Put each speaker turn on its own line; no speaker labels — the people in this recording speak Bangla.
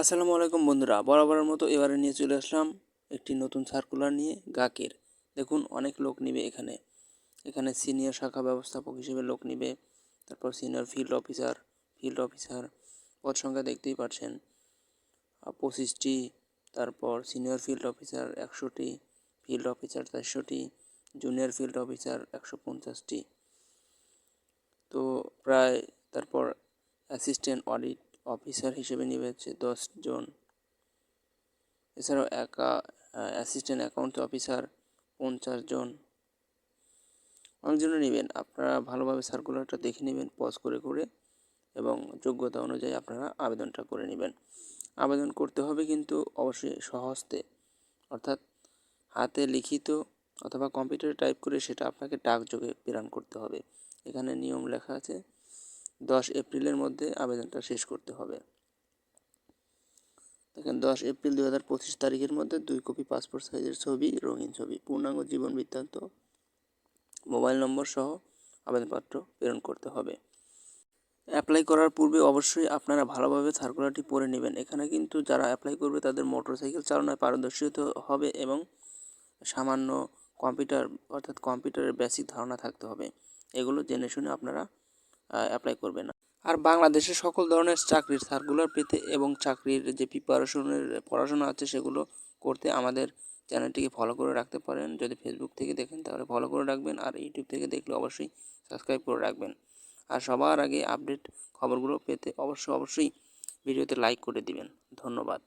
আসসালামু আলাইকুম বন্ধুরা, বরাবরের মতো এবারে নিয়ে চলে আসলাম একটি নতুন সার্কুলার নিয়ে গাকের। দেখুন, অনেক লোক নিবে এখানে। এখানে সিনিয়র শাখা ব্যবস্থাপক হিসেবে লোক নিবে, তারপর senior field officer field officer পদ সংখ্যা দেখতেই পাচ্ছেন। পঁচিশটি, তারপর সিনিয়র ফিল্ড অফিসার একশোটি ফিল্ড অফিসার চারশোটি জুনিয়র ফিল্ড অফিসার একশো পঞ্চাশটি। তো প্রায়, তারপর অ্যাসিস্ট্যান্ট অডিট অফিসার হিসেবে নিবে হচ্ছে দশ জন এছাড়াও একা অ্যাসিস্ট্যান্ট অ্যাকাউন্ট অফিসার পঞ্চাশ জন অনেকজনে নেবেন। আপনারা ভালোভাবে সার্কুলারটা দেখে নেবেন পজ করে করে এবং যোগ্যতা অনুযায়ী আপনারা আবেদনটা করে নেবেন। আবেদন করতে হবে কিন্তু অবশ্যই সহজতে অর্থাৎ হাতে লিখিত অথবা কম্পিউটারে টাইপ করে সেটা আপনাকে ডাকযোগে প্রেরণ করতে হবে। এখানে নিয়ম লেখা আছে দশ এপ্রিলের মধ্যে আবেদনটা শেষ করতে হবে। দেখেন, দশ এপ্রিল দু হাজার পঁচিশ তারিখের মধ্যে দুই কপি পাসপোর্ট সাইজের ছবি, রঙিন ছবি, পূর্ণাঙ্গ জীবন বৃত্তান্ত, মোবাইল নম্বর সহ আবেদনপত্র প্রেরণ করতে হবে। অ্যাপ্লাই করার পূর্বে অবশ্যই আপনারা ভালোভাবে সার্কুলারটি পড়ে নেবেন। এখানে কিন্তু যারা অ্যাপ্লাই করবে তাদের মোটরসাইকেল চালানোয় পারদর্শী হতে হবে এবং সামান্য কম্পিউটার অর্থাৎ কম্পিউটারের বেসিক ধারণা থাকতে হবে। এগুলো জেনে শুনে আপনারা অ্যাপ্লাই করবেন আর বাংলাদেশে সকল ধরনের চাকরির সার্কুলার পেতে এবং চাকরির যে প্রিপারেশনের পড়াশোনা আছে সেগুলো করতে আমাদের চ্যানেলটিকে ফলো করে রাখতে পারেন। যদি ফেসবুক থেকে দেখেন তাহলে ফলো করে রাখবেন আর ইউটিউব থেকে দেখলে অবশ্যই সাবস্ক্রাইব করে রাখবেন। আর সবার আগে আপডেট খবরগুলো পেতে অবশ্যই অবশ্যই ভিডিওতে লাইক করে দিবেন। ধন্যবাদ।